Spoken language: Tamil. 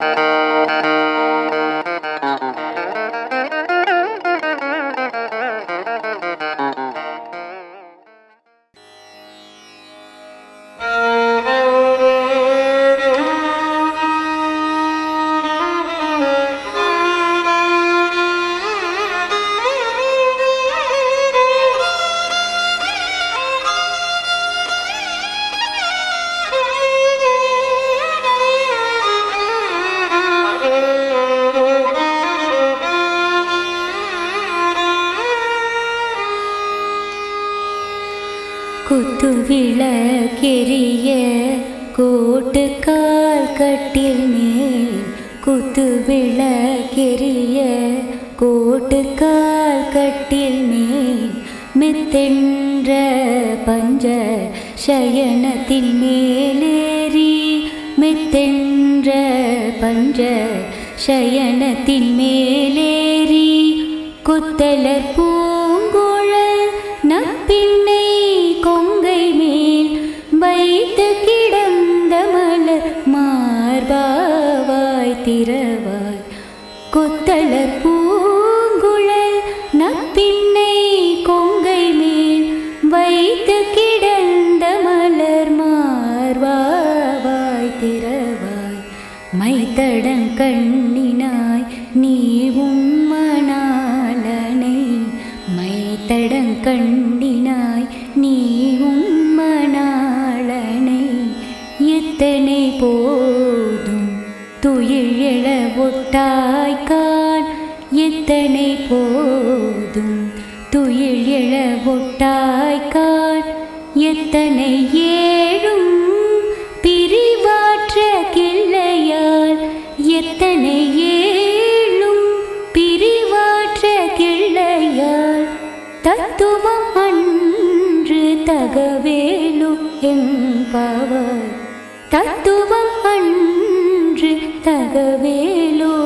you குத்து கோட்டு கால் கட்டில் மேல் குத்து கோட்டு கால் கட்டில் மேல் மெத்தென்ற பஞ்ச சயனத்தின் மேலேறி மெத்தென்ற பஞ்ச சயனத்தின் மேலேறி கொத்தலர் பூங்குழல் வைத்து கிடந்த மலர் மார்பாவாய் திறவாய். கொத்தலர் பூங்குழல் நப்பின்னை கொங்கை மேல் வைத்து கிடந்த மலர் மார்பாவாய் திறவாய். மைத்தடங் கண்ணினாய் நீ உம்மனாலனை மைத்தடங் கண்ணினாய் நீ உம் எத்தனை போதும். துயிழெழ ஒட்டாய்கான் எத்தனை போதும். துயிழெழ ஒட்டாய்கான் எத்தனை ஏழும் பிரிவாற்ற கிள்ளையால். எத்தனை ஏழும் பிரிவாற்ற கிள்ளையால். தத்துவம் அன்று தகவேலு என்பவர். தத்துவம் அன்று தகவேலோ